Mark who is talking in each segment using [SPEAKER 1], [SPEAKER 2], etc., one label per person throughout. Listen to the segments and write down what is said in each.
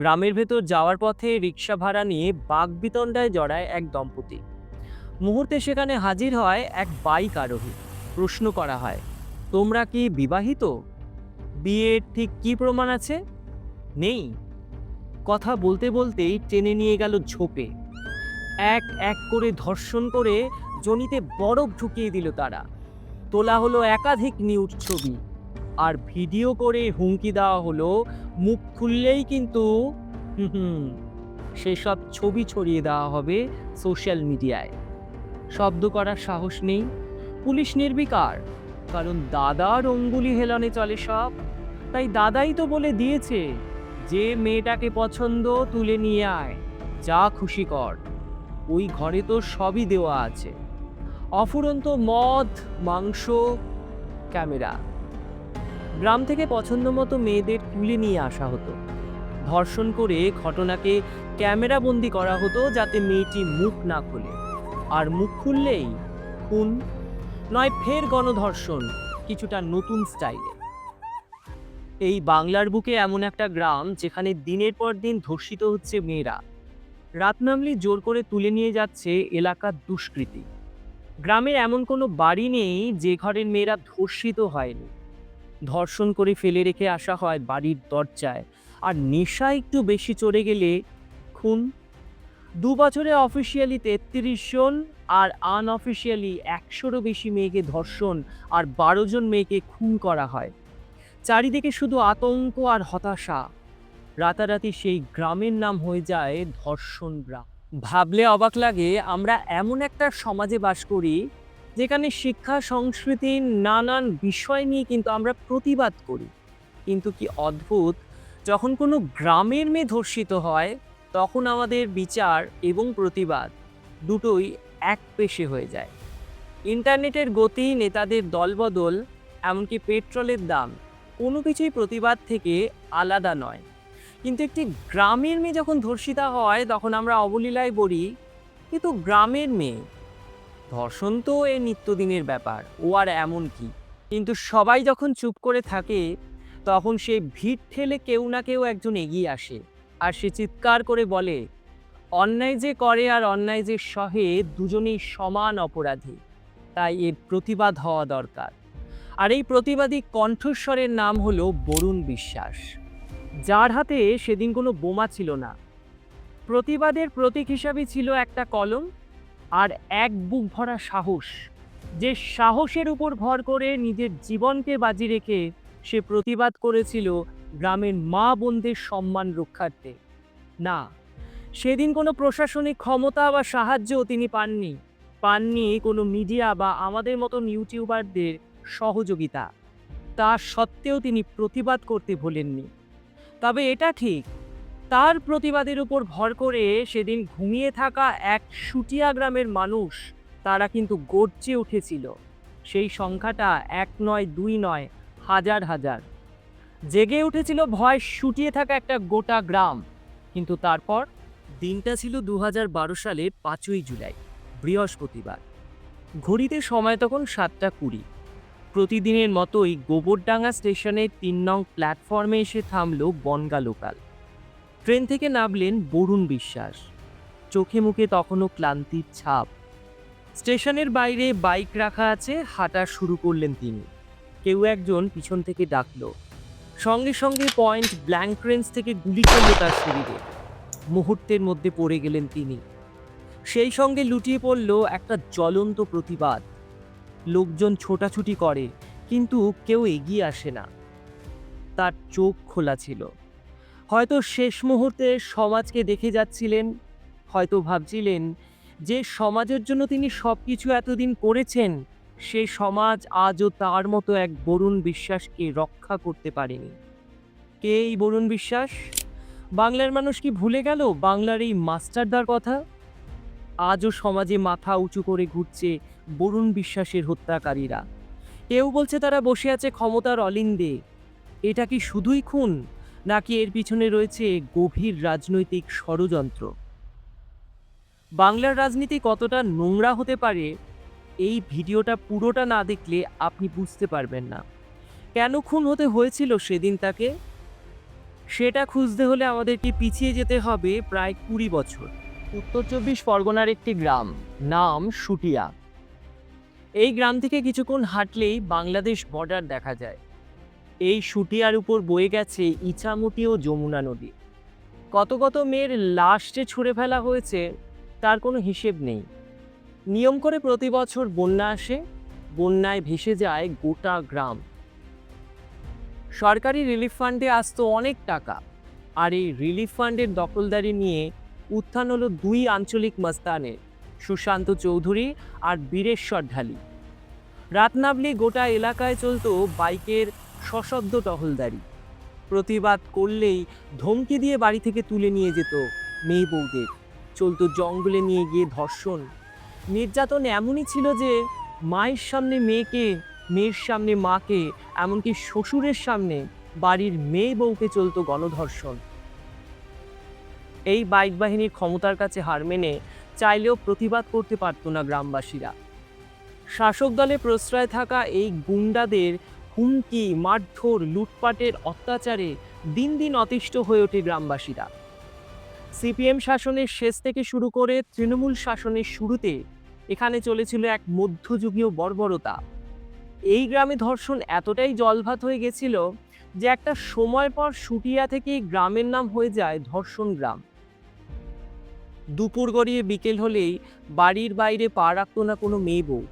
[SPEAKER 1] গ্রামের ভেতর যাওয়ার পথে রিক্সা ভাড়া নিয়ে বাগবিতণ্ডায় জড়ায় এক দম্পতি। মুহূর্তে সেখানে হাজির হয় এক বাইক আরোহী। প্রশ্ন করা হয়, তোমরা কি বিবাহিত? বিয়ের ঠিক কি প্রমাণ আছে? নেই। কথা বলতে বলতেই টেনে নিয়ে গেল ঝোপে। এক এক করে ধর্ষণ করে জনিতে বরফ ঢুকিয়ে দিল তারা। তোলা হলো একাধিক নিউজ ছবি। আর ভিডিও করে হুমকি দেওয়া হলো, মুখ খুললেই কিন্তু হুম সেসব ছবি ছড়িয়ে দেওয়া হবে সোশ্যাল মিডিয়ায়। শব্দ করার সাহস নেই। পুলিশ নির্বিকার, কারণ দাদার অঙ্গুলি হেলনে চলে সব। তাই দাদাই তো বলে দিয়েছে, যে মেয়েটাকে পছন্দ তুলে নিয়ে আয়, যা খুশি কর। ওই ঘরে তো সবই দেওয়া আছে। অফুরন্ত মদ, মাংস, ক্যামেরা। গ্রাম থেকে পছন্দ মতো মেয়েদের তুলে নিয়ে আসা হতো। ধর্ষণ করে ঘটনাকে ক্যামেরাবন্দি করা হতো যাতে মেয়েটি মুখ না খোলে। আর মুখ খুললেই খুন নয়, ফের গণধর্ষণ, কিছুটা নতুন স্টাইলে। এই বাংলার বুকে এমন একটা গ্রাম যেখানে দিনের পর দিন ধর্ষিত হচ্ছে মেয়েরা। রাত নামলি জোর করে তুলে নিয়ে যাচ্ছে এলাকার দুষ্কৃতী। গ্রামের এমন কোনো বাড়ি নেই যে ঘরের মেয়েরা ধর্ষিত হয়নি। ধর্ষণ করে ফেলে রেখে আসা হয় বাড়ির দরজায়। আর নেশা একটু বেশি চড়ে গেলে খুন। দু বছরে অফিসিয়ালি তেত্রিশ জন আর আনঅফিসিয়ালি একশোরও বেশি মেয়েকে ধর্ষণ আর বারো জন মেয়েকে খুন করা হয়। চারিদিকে শুধু আতঙ্ক আর হতাশা। রাতারাতি সেই গ্রামের নাম হয়ে যায় ধর্ষণ গ্রাম। ভাবলে অবাক লাগে, আমরা এমন একটা সমাজে বাস করি যেখানে শিক্ষা সংস্কৃতির নানান বিষয় নিয়ে কিন্তু আমরা প্রতিবাদ করি। কিন্তু কি অদ্ভুত, যখন কোনো গ্রামের মেয়ে ধর্ষিত হয়, তখন আমাদের বিচার এবং প্রতিবাদ দুটোই এক পেশে হয়ে যায়। ইন্টারনেটের গতি, নেতাদের দলবদল, এমনকি পেট্রোলের দাম, কোনো কিছুই প্রতিবাদ থেকে আলাদা নয়। কিন্তু একটি গ্রামের মেয়ে যখন ধর্ষিতা হয়, তখন আমরা অবলীলায় বলি কিন্তু গ্রামের মেয়ে। ধর্ষণ তো এ নিত্যদিনের ব্যাপার, ও আর এমন কি? কিন্তু সবাই যখন চুপ করে থাকে, তখন সে ভিড় ঠেলে কেউ না কেউ একজন এগিয়ে আসে। আর সে চিৎকার করে বলে, অন্যায় যে করে আর অন্যায় যে সহে, দুজনেই সমান অপরাধী। তাই এর প্রতিবাদ হওয়া দরকার। আর এই প্রতিবাদী কণ্ঠস্বরের নাম হলো বরুণ বিশ্বাস। যার হাতে সেদিন কোনো বোমা ছিল না। প্রতিবাদের প্রতীক হিসাবে ছিল একটা কলম আর এক বুক ভরা সাহস। যে সাহসের উপর ভর করে নিজের জীবনকে বাজি রেখে সে প্রতিবাদ করেছিল গ্রামের মা বোনদের সম্মান রক্ষার্থে। না, সেদিন কোনো প্রশাসনিক ক্ষমতা বা সাহায্য তিনি পাননি। পাননি কোনো মিডিয়া বা আমাদের মতন ইউটিউবারদের সহযোগিতা। তা সত্ত্বেও তিনি প্রতিবাদ করতে ভোলেননি। তবে এটা ঠিক তার প্রতিবাদের উপর ভর করে সেদিন ঘুমিয়ে থাকা এক সুটিয়া গ্রামের মানুষ তারা কিন্তু গর্জে উঠেছিল। সেই সংখ্যাটা এক নয়, দুই নয়, হাজার হাজার। জেগে উঠেছিল ভয় শুটিয়ে থাকা একটা গোটা গ্রাম। কিন্তু তারপর দিনটা ছিল দু বারো সালের পাঁচই জুলাই, বৃহস্পতিবার। ঘড়িতে সময় তখন সাতটা কুড়ি। প্রতিদিনের মতোই গোবরডাঙ্গা স্টেশনের তিন নং প্ল্যাটফর্মে এসে থামল বনগা লোকাল। ট্রেন থেকে নামলেন বরুণ বিশ্বাস। চোখে মুখে তখনও ক্লান্তির ছাপ। স্টেশনের বাইরে বাইক রাখা আছে, হাঁটা শুরু করলেন তিনি। কেউ একজন পিছন থেকে ডাকল। সঙ্গে সঙ্গে পয়েন্ট ব্ল্যাঙ্ক রেঞ্জ থেকে গুলি করল তার শরীরে। মুহূর্তের মধ্যে পড়ে গেলেন তিনি। সেই সঙ্গে লুটিয়ে পড়ল একটা জ্বলন্ত প্রতিবাদ। লোকজন ছোটাছুটি করে, কিন্তু কেউ এগিয়ে আসে না। তার চোখ খোলা ছিল। হয়তো শেষ মুহূর্তে সমাজকে দেখে যাচ্ছিলেন, হয়তো ভাবছিলেন যে সমাজের জন্য তিনি সব কিছু এতদিন করেছেন, সে সমাজ আজও তার মতো এক বরুণ বিশ্বাসকে রক্ষা করতে পারেনি। কে এই বরুণ বিশ্বাস? বাংলার মানুষ কি ভুলে গেল বাংলার এই মাস্টারদার কথা? আজও সমাজে মাথা উঁচু করে ঘুরছে বরুণ বিশ্বাসের হত্যাকারীরা। কেউ বলছে তারা বসে আছে ক্ষমতার অলিন্দে। এটা কি শুধুই খুন? নাকি এর পিছনে রয়েছে গভীর রাজনৈতিক ষড়যন্ত্র? বাংলার রাজনীতি কতটা নোংরা হতে পারে এই ভিডিওটা পুরোটা না দেখলে আপনি বুঝতে পারবেন না। কেন খুন হতে হয়েছিল সেদিন তাকে? সেটা খুঁজতে হলে আমাদেরকে পিছিয়ে যেতে হবে প্রায় কুড়ি বছর। উত্তর চব্বিশ পরগনার একটি গ্রাম নাম সুটিয়া। এই গ্রাম থেকে কিছুক্ষণ হাঁটলেই বাংলাদেশ বর্ডার দেখা যায়। এই সুটিয়ার উপর বয়ে গেছে ইছামতি ও যমুনা নদী। কত কত মেয়ের লাশ যে ছুঁড়ে ফেলা হয়েছে, তার কোনো হিসেব নেই। নিয়ম করে প্রতি বছর বন্যা আসে, বন্যায় ভেসে যায় গোটা গ্রাম। সরকারি রিলিফ ফান্ডে আসতো অনেক টাকা, আর এই রিলিফ ফান্ডের দখলদারি নিয়ে উত্থান হলো দুই আঞ্চলিক মস্তানের, সুশান্ত চৌধুরী আর বীরেশ্বর ঢালি। রাত নাবলে গোটা এলাকায় চলত বাইকের সশব্দ টহলদারি। প্রতিবাদ করলেই ধমকি দিয়ে বাড়ি থেকে তুলে নিয়ে যেত মেয়ে বউদের। চলতো জঙ্গলে নিয়ে গিয়ে ধর্ষণ। নির্যাতন এমনই ছিল যে মায়ের সামনে মেয়েকে, মেয়ের সামনে মাকে, এমনকি শ্বশুরের সামনে বাড়ির মেয়ে বউকে চলতো গণধর্ষণ। এই বাইক বাহিনীর ক্ষমতার কাছে হার মেনে চাইলেও প্রতিবাদ করতে পারত না গ্রামবাসীরা। শাসক দলে প্রশ্রয় থাকা এই গুন্ডাদের হুমকি, মারধর, লুটপাটের অত্যাচারে দিন দিন অতিষ্ঠ হয়ে ওঠে গ্রামবাসীরা। সিপিএম শাসনের শেষ থেকে শুরু করে তৃণমূল শাসনের শুরুতে এখানে চলেছিল এক মধ্যযুগীয় বর্বরতা। এই গ্রামে ধর্ষণ এতটাই জলভাত হয়ে গেছিল যে একটা সময় পর সুটিয়া থেকে গ্রামের নাম হয়ে যায় ধর্ষণ গ্রাম। দুপুর গড়িয়ে বিকেল হলেই বাড়ির বাইরে পা রাখত না কোনো মেয়ে বউ।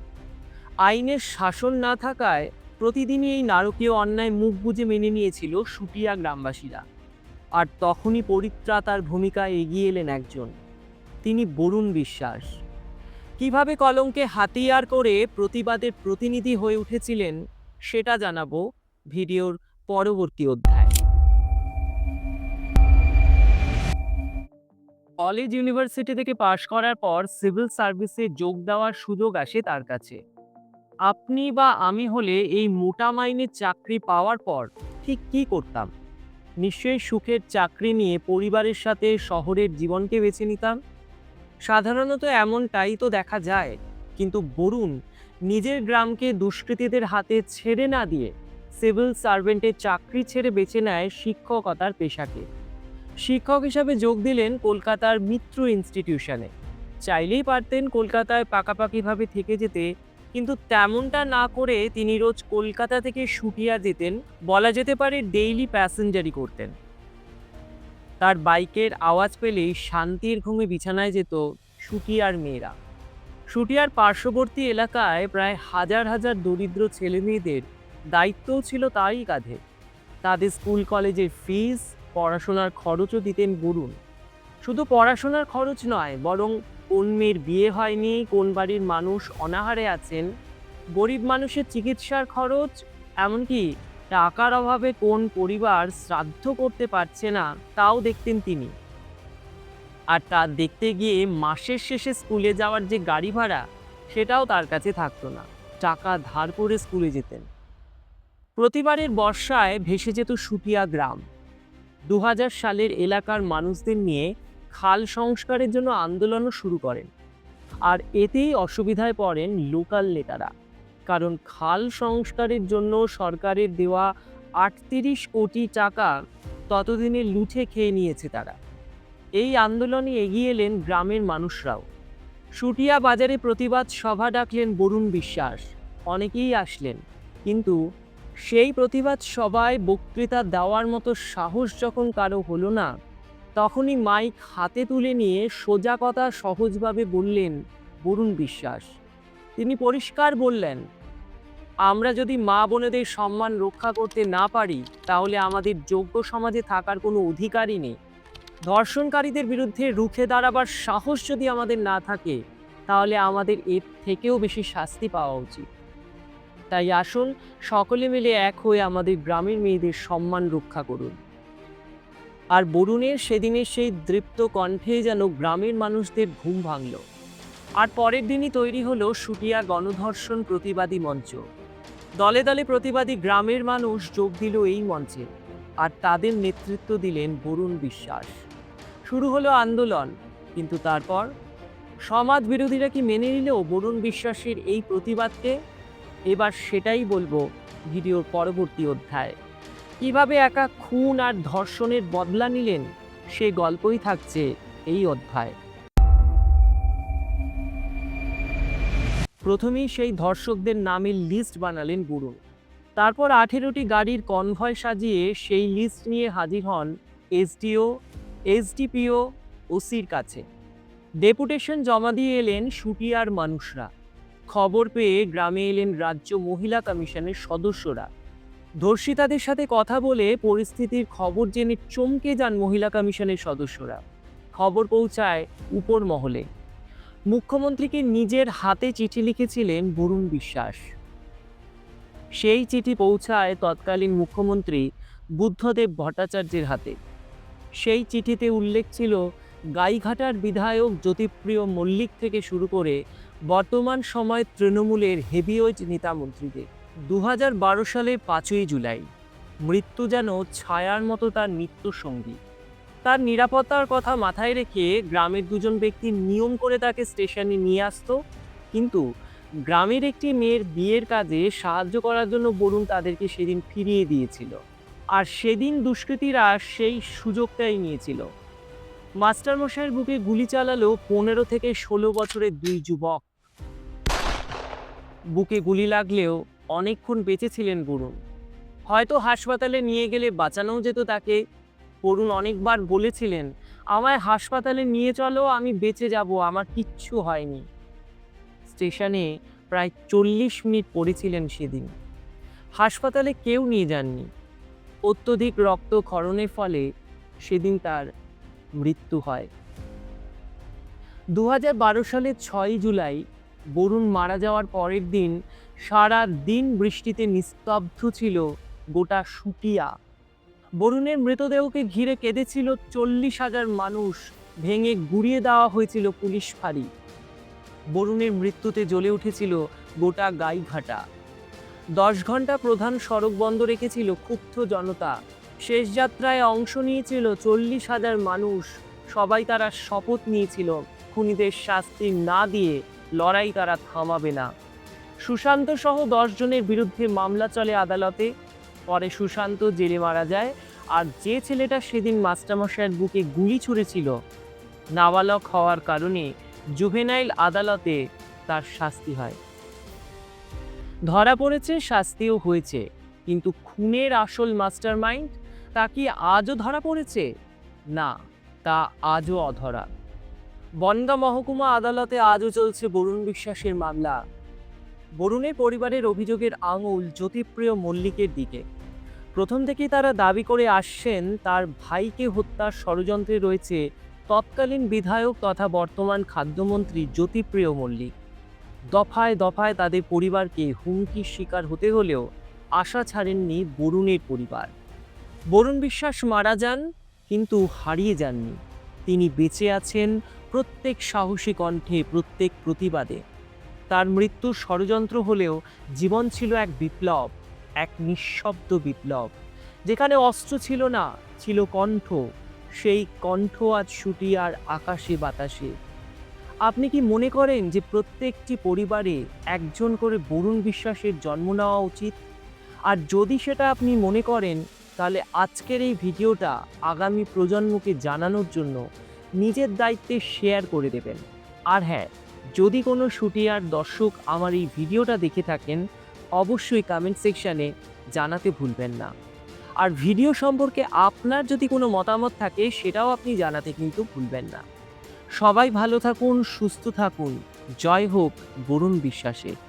[SPEAKER 1] আইনের শাসন না থাকায় প্রতিদিনই এই নারকীয় অন্যায় মুখ বুজে মেনে নিয়েছিল সুটিয়া গ্রামবাসীরা। আর তখনই পরিত্রাতার ভূমিকায় এগিয়ে এলেন একজন। তিনি বরুণ বিশ্বাস। কীভাবে কলমকে হাতিয়ার করে প্রতিবাদের প্রতিনিধি হয়ে উঠেছিলেন, সেটা জানাব ভিডিওর পরবর্তী অধ্যায়। কলেজ ইউনিভার্সিটি থেকে পাশ করার পর সিভিল সার্ভিসে যোগ দেওয়ার সুযোগ আসে তার কাছে। আপনি বা আমি হলে এই মোটা মাইনের চাকরি পাওয়ার পর ঠিক কী করতাম? নিশ্চয়ই সুখের চাকরি নিয়ে পরিবারের সাথে শহরের জীবনকে বেছে নিতাম? সাধারণত এমনটাই তো দেখা যায়, কিন্তু বরুণ, নিজের গ্রামকে দুষ্কৃতীদের হাতে ছেড়ে না দিয়ে সিভিল সার্ভেন্টের চাকরি ছেড়ে বেছে নেয় শিক্ষকতার পেশাকে। শিক্ষক হিসাবে যোগ দিলেন কলকাতার মিত্র ইনস্টিটিউশনে। চাইলেই পারতেন কলকাতায় পাকাপাকিভাবে থেকে যেতে কিন্তু তেমনটা না করে তিনি রোজ কলকাতা থেকে সুটিয়া যেতেন, বলা যেতে পারে ডেইলি প্যাসেঞ্জারি করতেন। তার বাইকের আওয়াজ পেলেই শান্তির ঘুমে বিছানায় যেত সুটিয়ার মেয়েরা। সুটিয়ার পার্শ্ববর্তী এলাকায় প্রায় হাজার হাজার দরিদ্র ছেলেমেয়েদের দায়িত্বও ছিল তারই কাঁধে। তাদের স্কুল কলেজের ফিস পড়াশোনার খরচও দিতেন বরুণ। শুধু পড়াশোনার খরচ নয়, বরং কোন মেয়ের বিয়ে হয়নি, কোন বাড়ির মানুষ অনাহারে আছেন, গরিব মানুষের চিকিৎসার খরচ, এমনকি টাকার অভাবে কোন পরিবার শ্রাদ্ধ করতে পারছে না, তাও দেখতেন তিনি। আর তা দেখতে গিয়ে মাসের শেষে স্কুলে যাওয়ার যে গাড়ি ভাড়া, সেটাও তার কাছে থাকতো না, টাকা ধার করে স্কুলে যেতেন। প্রতিবারের বর্ষায় ভেসে যেত সুটিয়া গ্রাম। দু হাজার সালের এলাকার মানুষদের নিয়ে খাল সংস্কারের জন্য আন্দোলনও শুরু করেন। আর এতেই অসুবিধায় পড়েন লোকাল নেতারা। কারণ খাল সংস্কারের জন্য সরকারের দেওয়া আটত্রিশ কোটি টাকা ততদিনে লুঠে খেয়ে নিয়েছে তারা। এই আন্দোলনে এগিয়ে এলেন গ্রামের মানুষরাও। সুটিয়া বাজারে প্রতিবাদ সভা ডাকলেন বরুণ বিশ্বাস। অনেকেই আসলেন। কিন্তু সেই প্রতিবাদ সভায় বক্তৃতা দেওয়ার মতো সাহস যখন কারও হলো না তখনই মাইক হাতে তুলে নিয়ে সোজা কথা সহজভাবে বললেন, বরুণ বিশ্বাস। তিনি পরিষ্কার বললেন, আমরা যদি মা বোনেদের সম্মান রক্ষা করতে না পারি, তাহলে আমাদের যোগ্য সমাজে থাকার কোনো অধিকারই নেই। ধর্ষণকারীদের বিরুদ্ধে রুখে দাঁড়াবার সাহস যদি আমাদের না থাকে, তাহলে আমাদের এর থেকেও বেশি শাস্তি পাওয়া উচিত। তাই আসুন সকলে মিলে এক হয়ে আমাদের গ্রামের মেয়েদের সম্মান রক্ষা করুন। আর বরুণের সেদিনের সেই দৃপ্ত কণ্ঠে যেন গ্রামের মানুষদের ঘুম ভাঙল। আর পরের দিনই তৈরি হলো সুটিয়া গণধর্ষণ প্রতিবাদী মঞ্চ। দলে দলে প্রতিবাদী গ্রামের মানুষ যোগ দিল এই মঞ্চে, আর তাদের নেতৃত্ব দিলেন বরুণ বিশ্বাস। শুরু হলো আন্দোলন, কিন্তু তারপর? সমাজ বিরোধীরা কি মেনে নিলেও বরুণ বিশ্বাসের এই প্রতিবাদকে? এবার সেটাই বলব ভিডিওর পরবর্তী অধ্যায়। কীভাবে একা খুন আর ধর্ষণের বদলা নিলেন, সে গল্পই থাকছে এই অধ্যায়। প্রথমেই সেই ধর্ষকদের নামের লিস্ট বানালেন বরুণ তারপর আঠেরোটি গাড়ির কনভয় সাজিয়ে সেই লিস্ট নিয়ে হাজির হন এসডিও, এসডিপিও ওসির কাছে। ডেপুটেশন জমা দিয়ে এলেন সুটিয়ার মানুষরা। খবর পেয়ে গ্রামে এলেন রাজ্য মহিলা কমিশনের সদস্যরা। ধর্ষিতাদের সাথে কথা বলে পরিস্থিতির খবর জেনে চমকে যান মহিলা কমিশনের সদস্যরা। খবর পৌঁছায় উপর মহলে। মুখ্যমন্ত্রীকে নিজের হাতে চিঠি লিখেছিলেন বরুণ বিশ্বাস। সেই চিঠি পৌঁছায় তৎকালীন মুখ্যমন্ত্রী বুদ্ধদেব ভট্টাচার্যের হাতে। সেই চিঠিতে উল্লেখ ছিল, গাইঘাটার বিধায়ক জ্যোতিপ্রিয় মল্লিক থেকে শুরু করে বর্তমান সময় তৃণমূলের হেভিওয়েট নেতা মন্ত্রীদের। দু সালে পাঁচই জুলাই, মৃত্যু যেন ছায়ার মতো তার নিত্য সঙ্গী তার নিরাপত্তার কথা মাথায় রেখে গ্রামের দুজন ব্যক্তি নিয়ম করে তাকে স্টেশনে নিয়ে আসতো। কিন্তু গ্রামের একটি মেয়ের বিয়ের কাজে সাহায্য করার জন্য বরুণ তাদেরকে সেদিন ফিরিয়ে দিয়েছিল। আর সেদিন দুষ্কৃতীরা সেই সুযোগটাই নিয়েছিল। মাস্টারমশাইয়ের বুকে গুলি চালালো পনেরো থেকে ষোলো বছরের দুই যুবক। বুকে গুলি লাগলেও অনেকক্ষণ বেঁচেছিলেন বরুণ। হয়তো হাসপাতালে নিয়ে গেলে বাঁচানোও যেত তাকে। বরুণ অনেকবার বলেছিলেন, আমায় হাসপাতালে নিয়ে চলো, আমি বেঁচে যাব, আমার কিচ্ছু হয়নি। স্টেশনে প্রায় চল্লিশ মিনিট পড়েছিলেন সেদিন। হাসপাতালে কেউ নিয়ে যাননি। অত্যধিক রক্তক্ষরণের ফলে সেদিন তার মৃত্যু হয়। দু সালের ছয়ই জুলাই বরুণ মারা যাওয়ার পরের দিন সারা দিন বৃষ্টিতে নিস্তব্ধ ছিল গোটা সুটিয়া বরুণের মৃতদেহকে ঘিরে কেঁদেছিল চল্লিশ হাজার মানুষ, ভেঙে গুড়িয়ে দেওয়া হয়েছিল পুলিশ ফাঁড়ি। বরুণের মৃত্যুতে জ্বলে উঠেছিল গোটা গাইঘাটা। দশ ঘণ্টা প্রধান সড়ক বন্ধ রেখেছিল ক্ষুব্ধ জনতা। শেষ যাত্রায় অংশ নিয়েছিল চল্লিশ হাজার মানুষ। সবাই তারা শপথ নিয়েছিল, খুনিদের শাস্তি না দিয়ে লড়াই তারা থামাবে না। সুশান্ত সহ জনের বিরুদ্ধে মামলা চলে আদালতে। পরে সুশান্ত জেলে মারা যায়, আর যে ছেলেটা সেদিন মাস্টারমশাইয়ের বুকে গুলি ছুঁড়েছিল, নাবালক হওয়ার কারণে জুভেনাইল আদালতে তার শাস্তি হয়। ধরা পড়েছে, শাস্তিও হয়েছে, কিন্তু খুনের আসল মাস্টারমাইন্ড তা কি আজও ধরা পড়েছে? না, তা আজও অধরা। বনগা মহকুমা আদালতে আজও চলছে বরুণ বিশ্বাসের মামলা। বরুণের পরিবারের অভিযোগের আঙুল জ্যোতিপ্রিয় মল্লিকের দিকে। প্রথম থেকেই তারা দাবি করে আসছেন, তার ভাইকে হত্যার ষড়যন্ত্রে রয়েছে তৎকালীন বিধায়ক তথা বর্তমান খাদ্যমন্ত্রী জ্যোতিপ্রিয় মল্লিক। দফায় দফায় তাদের পরিবারকে হুমকির শিকার হতে হলেও আশা ছাড়েননি বরুণের পরিবার। বরুণ বিশ্বাস মারা যান, কিন্তু হারিয়ে যাননি। তিনি বেঁচে আছেন প্রত্যেক সাহসী কণ্ঠে, প্রত্যেক প্রতিবাদে। তার মৃত্যু ষড়যন্ত্র হলেও জীবন ছিল এক বিপ্লব, এক নিঃশব্দ বিপ্লব। যেখানে অস্ত্র ছিল না, ছিল কণ্ঠ। সেই কণ্ঠ আজ ছুটি আর আকাশে বাতাসে। আপনি কি মনে করেন যে প্রত্যেকটি পরিবারে একজন করে বরুণ বিশ্বাসের জন্ম নেওয়া উচিত? আর যদি সেটা আপনি মনে করেন, তাহলে আজকের এই ভিডিওটা আগামী প্রজন্মকে জানানোর জন্য নিজের দায়িত্বে শেয়ার করে দেবেন। আর হ্যাঁ যদি কোনো শুটিয়ার দর্শক আমার এই ভিডিওটা দেখে থাকেন, অবশ্যই কমেন্ট সেকশানে জানাতে ভুলবেন না। আর ভিডিও সম্পর্কে আপনার যদি কোনো মতামত থাকে, সেটাও আপনি জানাতে কিন্তু ভুলবেন না। সবাই ভালো থাকুন, সুস্থ থাকুন। জয় হোক, বরুণ বিশ্বাসের।